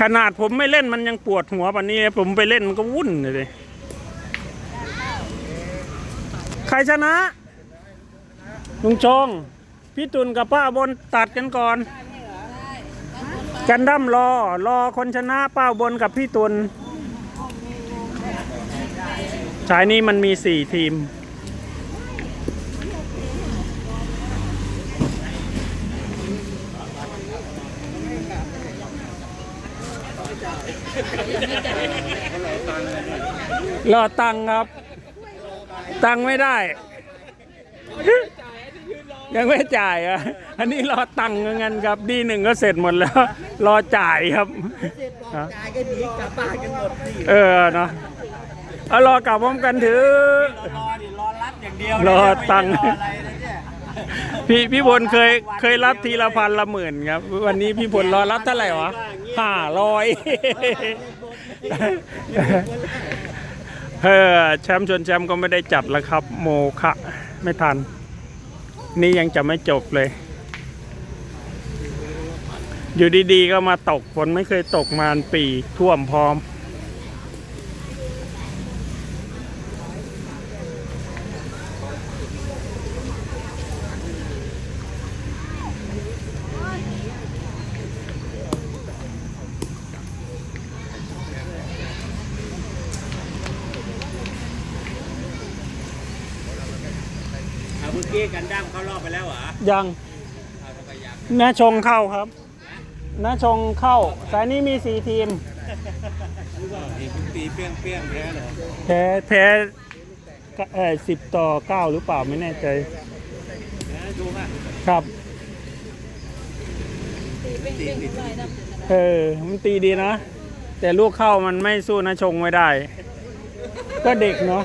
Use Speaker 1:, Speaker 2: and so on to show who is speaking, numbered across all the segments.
Speaker 1: ขนาดผมไม่เล่นมันยังปวดหัวปันนี้ ผมไปเล่นมันก็วุ่นเลยใครชนะ ลุงชง พี่ตุนกับป้าบนตัดกันก่อน กันดั้มรอ รอคนชนะป้าบนกับพี่ตุนสายนี้มันมีสี่ทีม รอตังค์ครับ ตังค์ไม่ได้ ยังไม่จ่ายอะ อันนี้รอตังค์เงินครับ ดีหนึ่งก็เสร็จหมดแล้ว รอจ่ายครับ
Speaker 2: จ่ายก็หนีกลับบ้านกันหมดสิ
Speaker 1: เออเนาะเอารอกลับพร้อมกันถือ
Speaker 2: รอดิรอรับอย่างเดียว
Speaker 1: รอตังค์
Speaker 2: ไม่ได้รออะไรนะเนี่ย
Speaker 1: พี่พี่พลเคยเคยรับทีละพันละหมื่นครับ วันนี้พี่พลรอรับเท่าไหร่วะห้าร้อย เออแชมป์ชนแชมป์ก็ไม่ได้จัดแล้วครับ โมคะไม่ทัน นี่ยังจะไม่จบเลย อยู่ดีๆก็มาตกฝนไม่เคยตกมาปีท่วมพร้อม
Speaker 2: เอาเมื่อกี้กันดั้มเข้ารอบไปแล้วเหรอ
Speaker 1: ยังน้าชงเข้าครับน้าชงเข้า สายนี้มีสี่ทีม
Speaker 2: ตีเปี้ยงเปี้ยงแพ้เหรอ
Speaker 1: แพ้แพ้เออสิบต่อเก้าหรือเปล่าไม่แน่ใจ
Speaker 2: ดูป่ะ
Speaker 1: ครับ
Speaker 2: ตีติด
Speaker 1: เออ มันตีดีนะ แต่ลูกเข้ามันไม่สู้นะชงไม่ได้ ก็เด็กเนาะ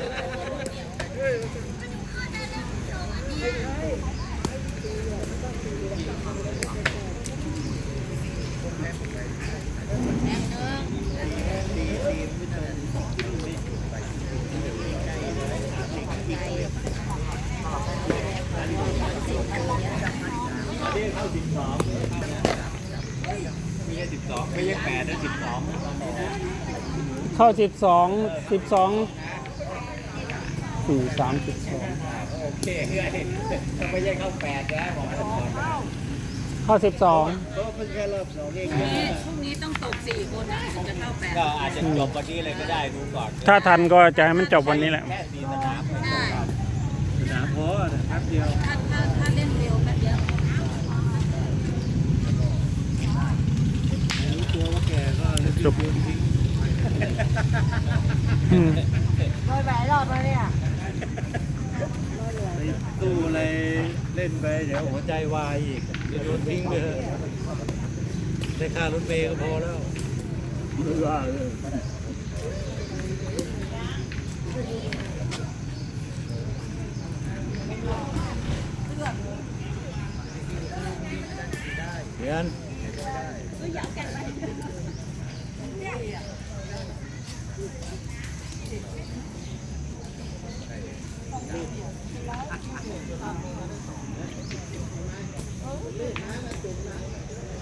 Speaker 2: มีแค่สิบสองไม่ใช่แปดนะสิบสองตอนนี้นะ
Speaker 1: เข้าสิบสองสิบสองสี่สามสิบสอง
Speaker 2: โอเคเฮ้ยไม่ใช่เข้าแปดนะบอกไว้ก่อน
Speaker 1: เข้าสิบสอง
Speaker 2: ก็เพิ่งแค่รอบสองเอง
Speaker 3: พรุ่งนี้ต้องตกสี่คนนะถึงจะเข้าแปด
Speaker 2: ก็อาจจะจบวันนี้เลยก็ได้ดูก่อน
Speaker 1: ถ้าทันก็จะให้มันจบวันนี้แหละ
Speaker 2: แค่สี่สนาม
Speaker 3: ใช่
Speaker 2: สนามพอแป๊บเดียว
Speaker 3: ถ้าถ้าถ้าเล่นเร็วแป๊บเดียว
Speaker 2: รู้ตัวว่าแกก็เลย
Speaker 1: จบอืม
Speaker 3: ร้อยแปดรอบแล้วเนี่ย
Speaker 2: ไปตู้อะไรเล่นไปเดี๋ยวหัวใจวายอีกเดี๋ยวโดนทิ้งเลยได้ค่ารถเมย์ก็พอแล้วไม่ว่าเลยเรียน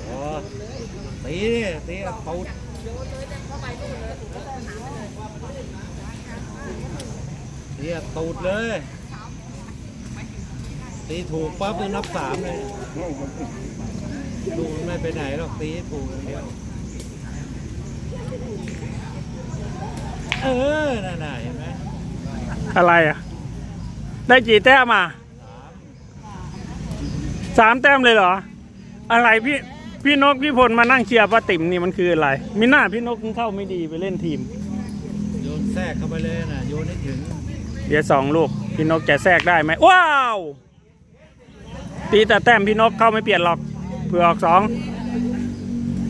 Speaker 2: อ๋อตีนี่ตีเอาตูด ตีเอาตูดเลย ตีถูกปั๊บเนี่ยนับสามเลยดูมันไม่ไปไหนหรอกตีให้ถูกอย่างเดียวเออน่าหน่ะเห็นไหม
Speaker 1: อะไรอะ ได้กี่แต้มอะสามแต้มเลยเหรอ อะไรพี่พี่นกพี่พลมานั่งเชียร์ป้าติ๋มนี่มันคืออะไรมิน่าพี่นกเข้าไม่ดีไปเล่นทีม
Speaker 2: โยนแทรกเข้าไปเลยนะโยนให้ถึง
Speaker 1: เดี๋ยวสองลูก พี่นกจะแทรกได้ไหมว้าว ตีแต่แต้มพี่นกเข้าไม่เปลี่ยนหรอกเผื่อออกสอง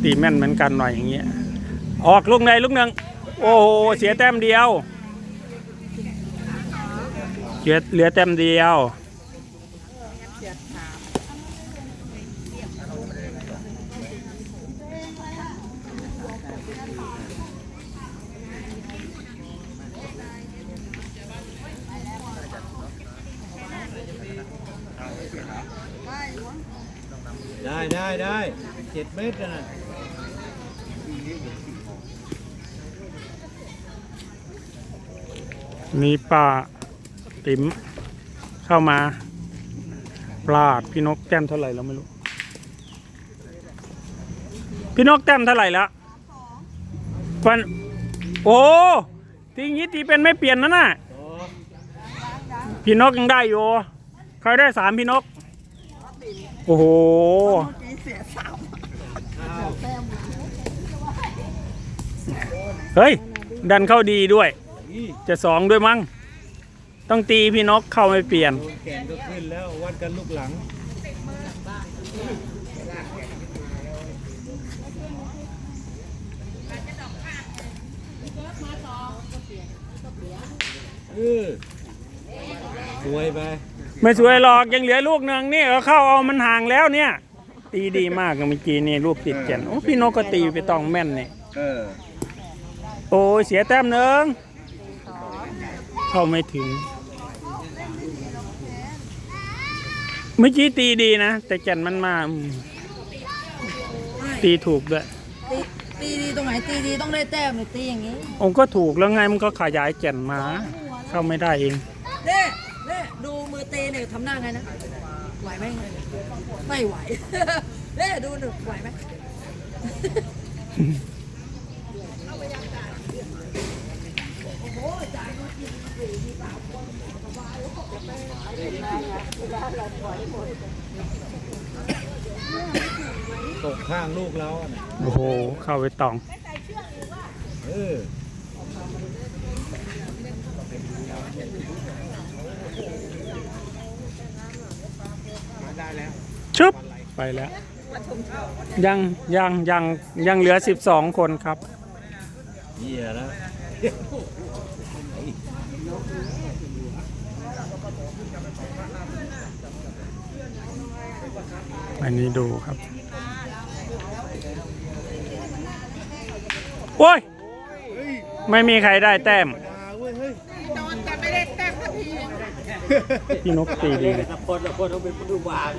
Speaker 1: ตีแม่นเหมือนกันหน่อยอย่างเงี้ยออกลูกในลูกหนึ่งโอ้โหเสียแต้มเดียวเลือเหลือแต้มเดียว
Speaker 2: ได้ได้ได้เจ็ดเมตรนะ
Speaker 1: มีป่าติ๋มเข้ามาปลาดพี่นกแต้มเท่าไหร่แล้วไม่รู้ พี่นกแต้มเท่าไหร่แล้ววันโอ้ทีนี้ตีเป็นไม่เปลี่ยนนะน่ะพี่นกยังได้อยู่ใครได้สามพี่นก โอ้โหเฮ้ย ดันเข้าดีด้วย
Speaker 2: นี่
Speaker 1: จะสองด้วยมั้ง ต้องตีพี่นกเข้าไม่เปลี่ยน
Speaker 2: โดนแก่นก็ขึ้นแล้ววัดกันลูกหลังเออสวยไป
Speaker 1: ไม่สวยหรอกยังเหลือลูกหนึ่งนี่เอาเข้าเอามันห่างแล้วเนี่ย ตีดีมากเมื่อกี้นี่ลูกติดแก่นโอ้พี่นกก็ตีไปต้องแม่นนี่
Speaker 2: เออ
Speaker 1: โอ้ยเสียแต้มหนึ่งเข้าไม่ถึง เมื่อกี้ตีดีนะ แต่แก่นมันมาอืมตีถูกด้วย
Speaker 3: ตีตีดีตรงไหนตีดีต้องได้แต้มหรือตีอย่างนี้
Speaker 1: องค์ก็ถูกแล้วไงมันก็ขยายแก่นมา เข้าไม่ได้เอง
Speaker 3: เน่เน่ดูมือตีเนี่ยทำหน้าไงนะ ไหวไหมไม่ไหวเน่ดูหนึ่งไหวไหม
Speaker 2: ตกข้างลูกเราอะน่ะ
Speaker 1: โอ้โห เข้าไปตอง
Speaker 2: เออ
Speaker 1: ชึบไปแล้ว ยังยังยังยังเหลือ 12 คนครับ
Speaker 2: เหี้ยแล้
Speaker 1: อันนี้ดูครับ โอ้ย ไม่มีใครได้แต้มพี่นกตีดีเลย
Speaker 2: ตะพนตะพนต้องเป็นผู้ดูบาง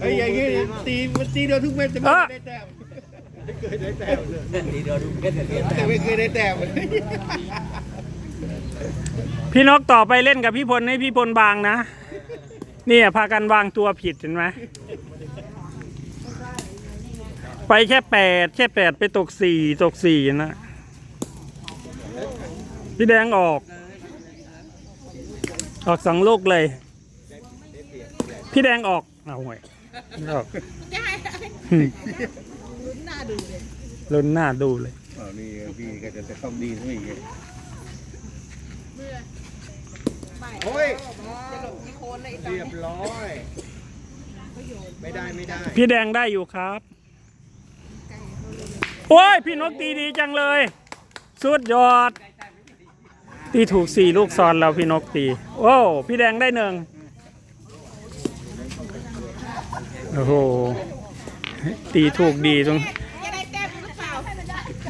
Speaker 4: ไอ้ยอย่างงี้ตีมันตีโดนทุกเม็ดจะไม่
Speaker 1: เอ้อ
Speaker 4: ได้แต้ม
Speaker 2: นี่เดี๋ยวดูเพชรเดี๋ยว
Speaker 4: แต่ไม่เคยได้แต้ม
Speaker 1: พี่นกต่อไปเล่นกับพี่พลให้พี่พลบางนะ เนี่ยพากันวางตัวผิดเห็นไหมไปแค่แปดแค่แปดไปตกสี่ตกสี่นะพี่แดงออก ออกสองลูกเลย พี่แดงออกเอาห่วยไม่ออกอืมลุ้นหน้าดูเลย
Speaker 4: อ๋อนี่พี่ก็จะจะต้องดีขึ้นอี กโอ้ยเรียบร้อย ไม่ได้ไม่ได้
Speaker 1: พี่แดงได้อยู่ครับ โอ้ย พี่นกตีดีจังเลย สุดยอด ตีถูกสี่ลูกซ้อนแล้วพี่นกตี โอ้พี่แดงได้หนึ่งโอ้โห ตีถูกดีตรง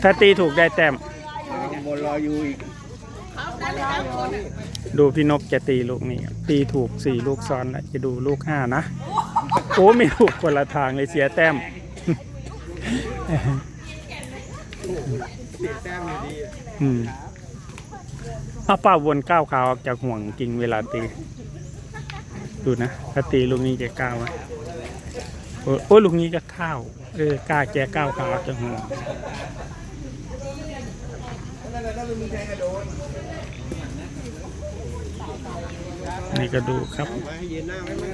Speaker 1: ถ้าตีถูกได้แต้ม
Speaker 4: บนรออยู่อีก
Speaker 1: ดู พี่นกจะตีลูกนี้ครับตีถูกสี่ลูกซ้อนแล้วจะดูลูกห้านะโอ้ไม่ถูกคนละทางเลยเสียแต้ม
Speaker 4: แต้มอยู่ดี
Speaker 1: อืมเอาป้าวนก้าวขาออกจากห่วงจริงเวลาตี ดูนะถ้าตีลูกนี้จะก้าวไหมโอ้โอ้ลูกนี้ก็เข้าวเออกล้าแกก้าวขาออกจากห่วง นี่ก็ดูครับ
Speaker 4: มาให้ยืนหน้าไว้ไหม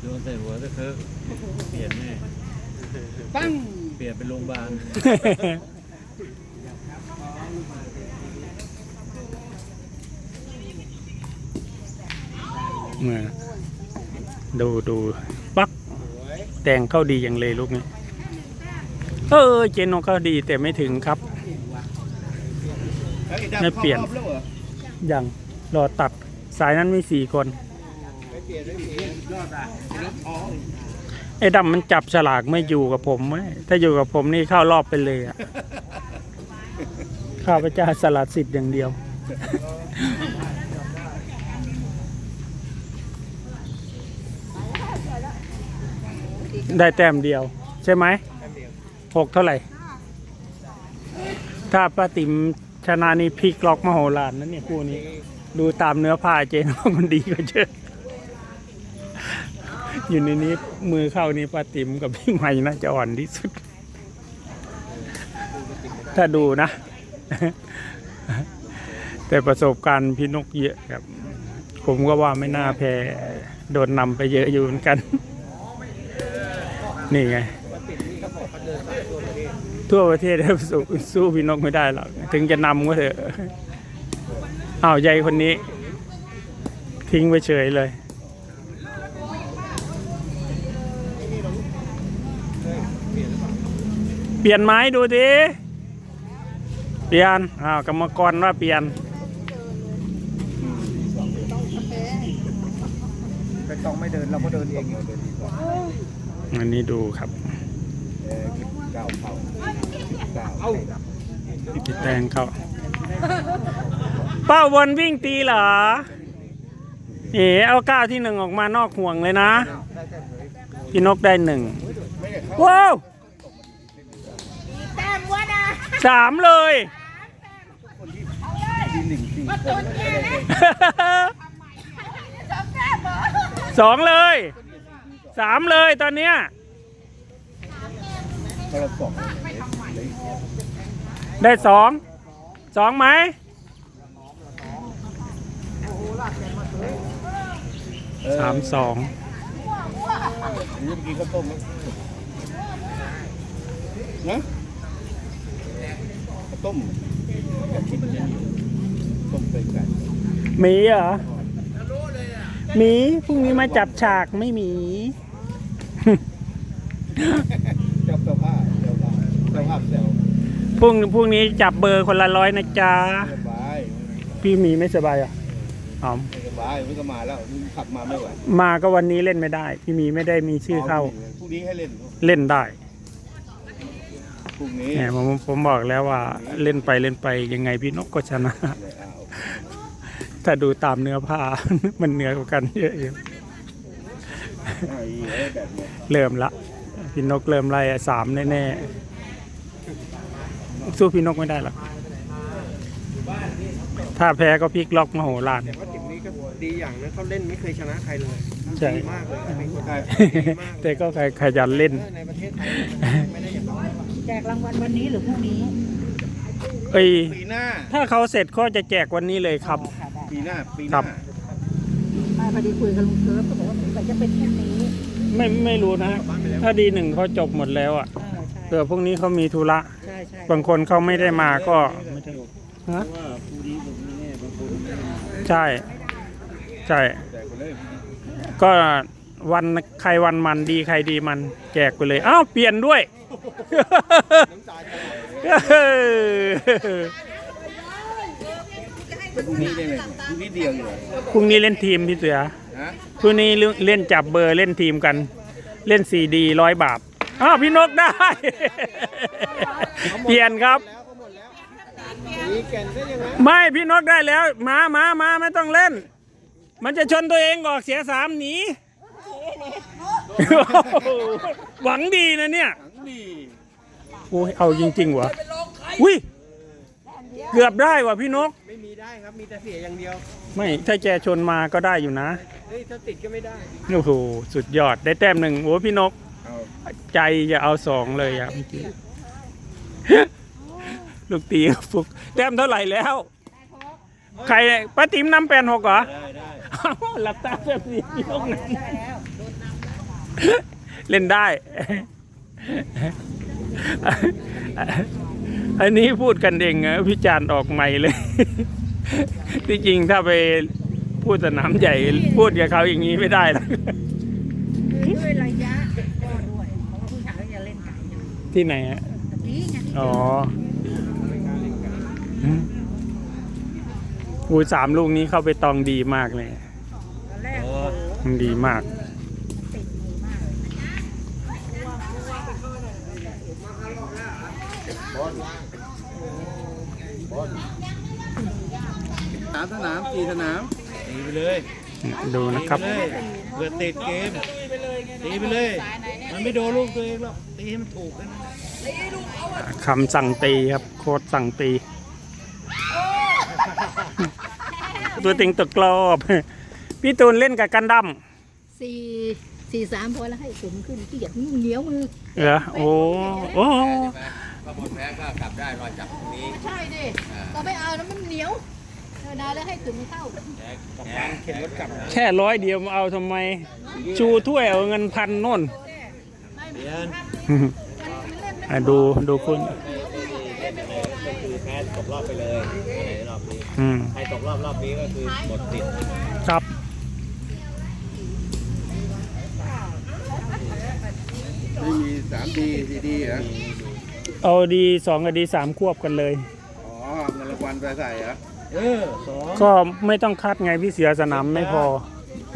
Speaker 2: โดนใส่หัวก็เถอะเปลี่ยนแน่
Speaker 4: ปั้ง
Speaker 2: เปลี่ยนเป็นโรงพยาบาล
Speaker 1: เมื่อดูดูปักแต่งเข้าดีอย่างเลยลูกนี้เออเจนโนเข้าดีแต่ไม่ถึงครับ
Speaker 4: เฮ้ยดำ
Speaker 1: ไม่เปลี่ยน ยังรอตัดสายนั้นมีสี่คน
Speaker 4: ไอ้ดำ
Speaker 1: มันจับฉลากไม่อยู่กับผมไหมถ้าอยู่กับผมนี่เข้ารอบไปเลยอะข้าพเจ้าสลัดสิทธิ์อย่างเดียวได้แต้มเดียว ใช่ไหมหกเท่าไหร่ ถ้าป้าติ๋ม ชนะนี่พลิกล็อกมโหฬารนั่นเนี่ยคู่นี้ ดูตามเนื้อผ้าเจนว่ามันดีกว่าเยอะอยู่ในนี้มือเข้านี่ป้าติ๋มกับพี่ใหม่น่าจะอ่อนที่สุด ถ้าดูนะ แต่ประสบการณ์พี่นกเยอะครับ ผมก็ว่าไม่น่าแพ้โดนนำไปเยอะอยู่เหมือนกัน นี่ไง ทั่วประเทศสู้สู้พี่นกไม่ได้หรอกถึงจะนำก็เถอะอ้าวใหญ่คนนี้ ทิ้งไปเฉยเลยเปลี่ยนไม้ดูดิเปลี่ยนอ้าวกรรมกรว่าเปลี่ยน
Speaker 4: ไม่ต้องไม่เดินเราก็เดินเองเดินดีกว่า
Speaker 1: อันนี้ดูครับ
Speaker 4: เออก้าวเข้าก้าวเอา
Speaker 1: พี่แตงเขาเป้าบนวิ่งตีเหรอ เอ๋เอาก้าวที่หนึ่งออกมานอกห่วงเลยนะ พี่นกได้หนึ่งว้าว
Speaker 5: แต้มวะนะ
Speaker 1: สามเลย
Speaker 4: ทีหนึ่งสี่
Speaker 5: ตัวเนี้ยนะสองแต้มเหรอ
Speaker 1: สองเลย สามเลยตอนเนี้ย
Speaker 4: ก็เราสอง
Speaker 1: ได้สองสองไหมสามสอง
Speaker 4: นี่เมื่อกี้ข้าวต้มนะข้าวต้มอยากกินต้มไปไก่
Speaker 1: หมีเหรอหมีพรุ่งนี้มาจับฉากไม่หมี
Speaker 4: เจ้าเจ้าผ้าเจ้าผ้าเจ้าภาพเซล
Speaker 1: พ รุ่งพรุ่งนี้จับเบอร์คนละร้อยนะจ๊ะ
Speaker 4: สบาย
Speaker 1: พี่หมีไม่สบายเหรอะอ๋อ
Speaker 4: ไม่สบายไม่ก็มาแล้วมึงขับมาไม่ไหว
Speaker 1: มาก็วันนี้เล่นไม่ได้ พี่หมีไม่ได้มีชื่อเข้า
Speaker 4: พรุ่งนี้ให้เล่น
Speaker 1: เล่นได้
Speaker 4: พรุ่งนี้
Speaker 1: แหมผมผมบอกแล้วว่าเล่นไปเล่นไปยังไงพี่นกก็ชนะ
Speaker 4: เอา
Speaker 1: ถ้าดูตามเนื้อผ้า มันเหนือกว่ากันเยอะอยู่
Speaker 4: ไอ้เอ้ยแบบเนี้ย
Speaker 1: เริ่มละ พี่นกเริ่มไล่สามแน่ๆ สู้พี่นกไม่ได้หรอกถ้าแพ้ก็พลิกล็อกมโหฬาร
Speaker 6: ว่าทีมนี้ก็ดีอย่างนะเขาเล่นไม่เคยชนะใครเลย
Speaker 1: ใช่
Speaker 6: ดีมากเลยเป็นคน
Speaker 4: ใช่
Speaker 6: ดีมาก
Speaker 1: แต่ก็ขยันเล่น
Speaker 6: ในประเทศไทยไม่ได้อย่างนั้น
Speaker 5: แจกรางวัลวันนี้หรือพรุ่งนี้
Speaker 1: เอ้ย
Speaker 4: ปีหน้า
Speaker 1: ถ้าเขาเสร็จก็จะแจกวันนี้เลยครับ
Speaker 4: ปีหน้าปีห
Speaker 1: ครั
Speaker 4: น้า
Speaker 1: บ
Speaker 5: มาพอดีคุยกับลุงเคิร์ฟเขาบอกว่าสงสัยจะเป็นพรุ่งนี้
Speaker 1: ไม่ไม่รู้นะ ถ้าดีหนึ่งเขาจบหมดแล้วอะ
Speaker 5: เออใช่
Speaker 1: เผื่อพวกนี้เขามีธุระ
Speaker 5: ใช่ใช่
Speaker 1: บางคนเขาไม่ได้มาก็ไม่ได้ฮะ
Speaker 4: ว่าผู้ดีผมนี่แน่บางคนไม่ได้มา
Speaker 1: ใช่ ใช่
Speaker 4: แต่คนเลย
Speaker 1: ก็วันใครวันมันดีใครดีมันแจกไปเลย อ้าว เปลี่ยนด้วย
Speaker 4: พรุ่งนี้ได้ไหมพรุ่งนี้เดียวอยู่เหรอ
Speaker 1: พรุ่งนี้เล่นทีมพี่เสือ
Speaker 4: ฮะ
Speaker 1: พรุ่งนี้เล่นจับเบอร์เล่นทีมกัน เล่นสี่ดีร้อยบาท อ้าวพี่นกได้ เปลี่ยนครับ
Speaker 6: มีแก่นได้ยังไง
Speaker 1: ไม่พี่นกได้แล้วมามามาไม่ต้องเล่น มันจะชนตัวเองออกเสียสามหนีหวังดีนะเนี่ย
Speaker 4: นี่
Speaker 1: โอ้ยเอาจริงๆวะอุ้ยเกือบได้ว่ะพี่นก
Speaker 6: ไม่มีได้ครับ มีแต่เสียอย่างเดียว
Speaker 1: ไม่ถ้าแกชนมาก็ได้อยู่นะ
Speaker 6: เฮ้ย ถ้าติดก็ไม่ได้
Speaker 1: โอ้โหสุดยอดได้แต้มหนึ่งโอ้พี่นก
Speaker 4: เอา
Speaker 1: ใจจะเอาสองเลยอะเมื่อกี้ลูกตีฟุกแต้มเท่าไหร่แล้ว ใครป้าติ๋มนำแปดหกเหรอ
Speaker 4: ได้ได้
Speaker 1: เอ้าหลับตาแบบนี้พี่นกนำเล่นได้ อันนี้พูดกันเองนะพิจารณ์ออกใหม่เลย ที่จริงถ้าไปพูดสนามใหญ่ พูดกับเขาอย่างนี้ไม่ได้หรอก
Speaker 5: ด้วยระยะก็ด้วยเพราะว่าผู้ชายก็จะเล่นไก่ใช่ไหม
Speaker 1: ที่ไหนฮะ
Speaker 5: แต่นี้ไงที่
Speaker 1: อ๋ออูสามลูกนี้เข้าไปตองดีมากเลย
Speaker 5: ตอนแรก
Speaker 4: โอ้
Speaker 1: มันดีมาก
Speaker 5: ติดดีมากเลย
Speaker 4: สามสนามกี่สนาม
Speaker 2: ตีไปเลย
Speaker 1: ดูนะครับ
Speaker 2: ตีไปเลยเพื่อติดเกมตีไปเลย
Speaker 4: เมั
Speaker 2: นไม่โดนลูกตัวเองหรอกตีให้มันถูกกันนะ
Speaker 3: ตีลูกเขาอะ
Speaker 1: คำสั่งตีครับโค้ดสั่งตี ตัวติงตกกรอบ พี่ตูนเล่นกับกันดั้ม
Speaker 5: สี่สี่สามพอแล้วให้สูงขึ้นที่อยากเหนียวมือ
Speaker 1: เหรอโอ้โอ้
Speaker 4: ถ้าหมดแพ้ก็กลับได้รอยจับตรงนี้
Speaker 5: ไม่ใช่ดิเราไม่เอาแล้วมันเหนียวเออได้แล้วให้ถึงเข้า
Speaker 6: เข็นรถกลับ
Speaker 1: แค่ร้อยเดียวมาเอาทำไม ชูถ้วยเอาเงินพันโน่น
Speaker 2: เปลี่ยน
Speaker 1: อะดูดูคุณ
Speaker 2: ก็คือแพ้ตกรอบไปเลยในรอบนี้
Speaker 1: อืม
Speaker 2: ใครตกรอบรอบนี้ก็คือหมดสิทธิ์
Speaker 1: ครับ
Speaker 4: ไม่มีสามดีดีดีเหรอ
Speaker 1: เอาดีสองกับดีสามควบกันเลย
Speaker 4: อ๋อเงินรางวัลไปใส่เหรอ
Speaker 2: เออสอง
Speaker 1: ก็ไม่ต้องคัดไงพี่เสียสนามไม่พอ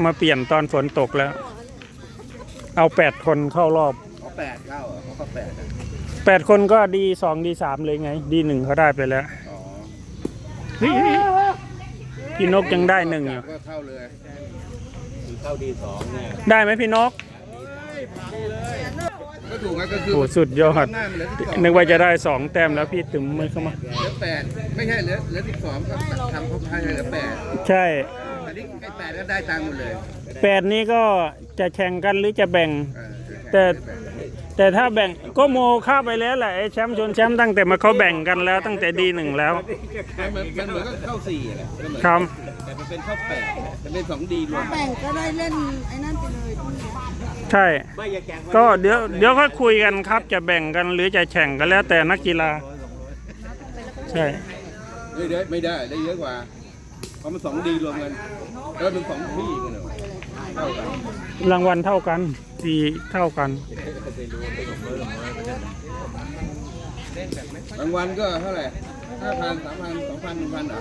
Speaker 1: มาเปลี่ยนตอนฝนตกแล้ว เอาแปดคนเข้ารอบ
Speaker 4: เขาแปดเข้าเหรอเขาก็แปดอะ
Speaker 1: แปดคนก็ดีสองดีสามเลยไง ดีหนึ่งเขาได้ไปแล้ว
Speaker 4: อ๋อ
Speaker 1: เฮ้ยพี่นกยังได้หนึ่งอยู่
Speaker 4: ก็เข้าเลย
Speaker 2: คือเข้าดีสองเนี่ย
Speaker 1: ได้ไหมพี่นก
Speaker 4: ก็ถูกไงก็คือ
Speaker 1: โอ้สุดยอด
Speaker 4: หน้ามันเหลือสิบสอง
Speaker 1: นึกว่าจะได้สองแต้มแล้วพี่ตึมมือเข้ามา
Speaker 4: เหลือแปดไม่ใช่เหลือเหลือสิบสองก็ทำเขาพายเหลือแปด
Speaker 1: ใช่
Speaker 4: อันนี้ไอ้แปดก็ได้ตังค์หมดเลย
Speaker 1: แปดนี้ก็จะแข่งกันหรือจะแบ่ง
Speaker 4: เออ
Speaker 1: แต่ แต่ถ้าแบ่งก็โมค่าไปแล้วแหละไอ้แชมป์ชนแชมป์ตั้งแต่มาเขาแบ่งกันแล้วตั้งแต่ดีหนึ่งแล้ว
Speaker 4: มันเหมือนมันเหมือนก็เข้าสี่แหละมันเหมือน
Speaker 1: ครับ
Speaker 4: แต่มันเป็นเข้าแปดมันเป็นสองดีรวม
Speaker 5: แบ่งก็ได้เล่นไอ้นั่นไปเลย
Speaker 1: ใช่
Speaker 2: ไม่อย่าแข่ง
Speaker 1: ก็เดี๋ยวเดี๋ยวค่อยคุยกันครับ จะแบ่งกันหรือจะแข่งกันแล้วแต่นักกีฬา ใช่
Speaker 4: เฮ้ยเดี๋ยวไม่ได้ได้เยอะกว่าเพราะมันสองดีรวมกันแล้วเป็นสองพี่กันเหรอเท่ากัน
Speaker 1: รางวัลเท่ากันดีเท่ากั น
Speaker 4: รางวัลก็เท่าไหร่ห้าพันสามพันสองพันหนึ่งพันเหรอ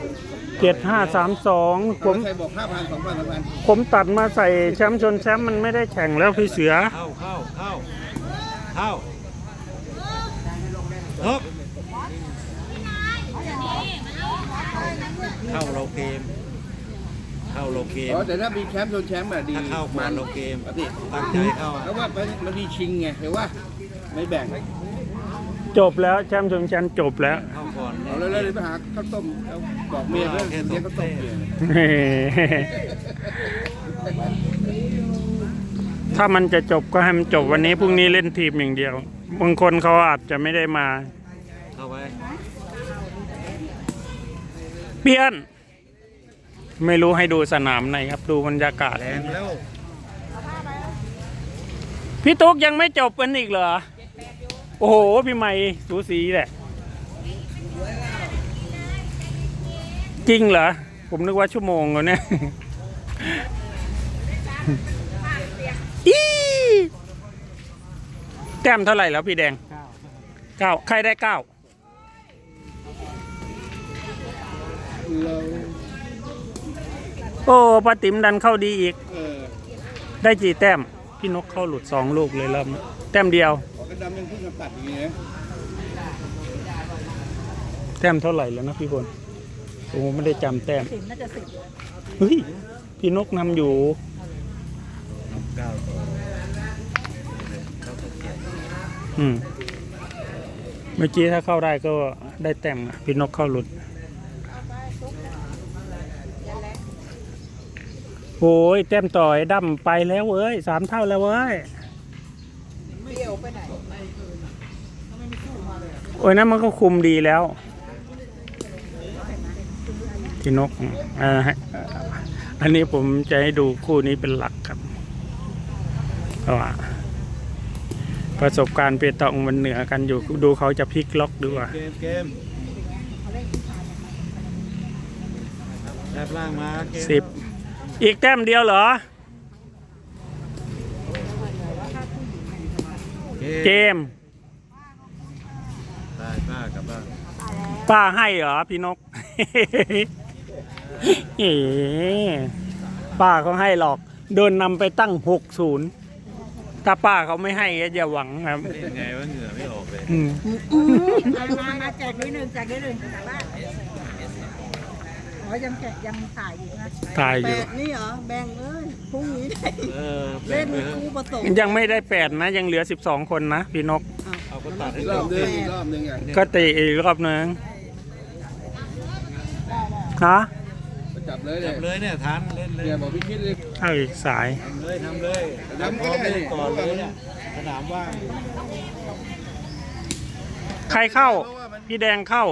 Speaker 1: เจ็ดห้าสามสองผม
Speaker 4: ใครบอกห้าพันสองพันสามพัน
Speaker 1: ผมตัดมาใส่แชมป์ชนแชมป์มันไม่ได้แข่งแล้วพี่เสือ
Speaker 2: เข้าเข้าเข้าเข้าฮบเข้าเราเกม เข้าเราเกม
Speaker 4: อ๋อแต่ถ้ามีแชมป์โดนแชมป์อะดี
Speaker 2: ถ้าเข้าก่อนเราเกม
Speaker 4: ปกติ
Speaker 2: ตั้งใจเข้า
Speaker 4: แล้วว่ามันมันมีชิงไงเห็นว่าไม่แบ่ง
Speaker 1: จบแล้วแชมป์ชนแชมป์จบแล้ว
Speaker 2: เข้าก่อน
Speaker 4: เอาแล้วเลยไปหาข้าวต้มเอาบอกเมียเพื่อนเมียข้าวต้มกิน
Speaker 1: ถ้ามันจะจบก็ให้มันจบวันนี้พรุ่งนี้เล่นทีมอย่างเดียวบางคนเขาอาจจะไม่ได้มา
Speaker 2: เข้าไป
Speaker 1: เปี้ยน ไม่รู้ให้ดูสนามไหนครับ ดูบรรยากาศ
Speaker 2: แรงแล้ว
Speaker 1: พี่ตุ๊กยังไม่จบกันอีกเหรอ โอ้โห พี่ใหม่สูสีแหละ จริงเหรอ ผมนึกว่าชั่วโมงแล้วเนี่ยอีแต้มเท่าไหร่แล้วพี่แดงเก้าใครได้เก้า
Speaker 4: เรา
Speaker 1: โอ้ป้าติ๋มดันเข้าดีอีก
Speaker 4: เออ
Speaker 1: ได้กี่แต้ม พี่นกเข้าหลุดสองลูกเลยรอบนี้แต้มเดียว
Speaker 4: ขอกระดำยังเพิ่งมาตัดอย่างนี้นะ
Speaker 1: แต้มเท่าไหร่แล้วนะพี่คนโอ้ไม่ได้จำแต้ม
Speaker 5: สิบน่าจะสิบ
Speaker 1: เฮ้ยพี่นกนำอยู่
Speaker 2: เก้าต่อเข้าต่อเจ็ด
Speaker 1: อืมเมื่อกี้ถ้าเข้าได้ก็ได้แต้มอะพี่นกเข้าหลุด โอ้ยแต้มต่อยดั้มไปแล้วเว้ยสามเท่าแล้วเว้ยโอ้ยนั่นมันก็คุมดีแล้วพี่นกอ่าให้อันนี้ผมจะให้ดูคู่นี้เป็นหลักครับเพราะว่าประสบการณ์เปตองมันเหนือกันอยู่ดูเขาจะพลิกล็อกดูว่า
Speaker 2: เกมเกมแลบล่างมาเกม
Speaker 1: สิบ อีกแต้มเดียวเหรอ เกม
Speaker 2: ได้ป้ากลับบ้าน
Speaker 1: ป้าให้เหรอพี่นก เอ๋ป้าเขาให้หรอก เดินนำไปตั้งหกศูนย์ถ้าป้าเขาไม่ให้ก็อย่าหวังครับ
Speaker 2: เล่นไงว่าเหงื่อไม่ออกเลย
Speaker 1: อืม
Speaker 5: มามาแจกนิดหนึ่งแจกนิดหนึ่งกลับบ้าน อ๋อยังแกะยังถ่ายอยู่นะ
Speaker 1: ถ่ายอ
Speaker 7: แป
Speaker 1: ยู่
Speaker 7: ดนี่เหรอ แบ่งเลยพรุ่งนี้ได้
Speaker 2: เออ
Speaker 7: เล่น
Speaker 2: ไปถอะ
Speaker 7: คู่ผสม
Speaker 1: ยังไม่ได้แปดนะ ยังเหลือสิบสองคนนะพี่นก
Speaker 2: เอาก็ตัดให้
Speaker 4: อีก
Speaker 2: จ
Speaker 4: รอบบนึง
Speaker 7: แปด
Speaker 4: อีกรอบนึงอะ
Speaker 1: ก็ตีอีกรอบนึงฮะ
Speaker 4: จับเลย
Speaker 2: จั
Speaker 4: เนี่ย
Speaker 2: บเลยเนี่ยทันเล่นเลย
Speaker 4: เนี่ยบอกพี่คิดเลย
Speaker 1: เอาอีกสาย
Speaker 2: ทำเลยทำเลย
Speaker 4: ทำ
Speaker 2: พ
Speaker 4: ก็
Speaker 2: ร้อม
Speaker 4: ได้
Speaker 2: เล่นก่อนเลยเนี่ยสนามว่าง
Speaker 1: ใครเข้า พี่แดงเข้า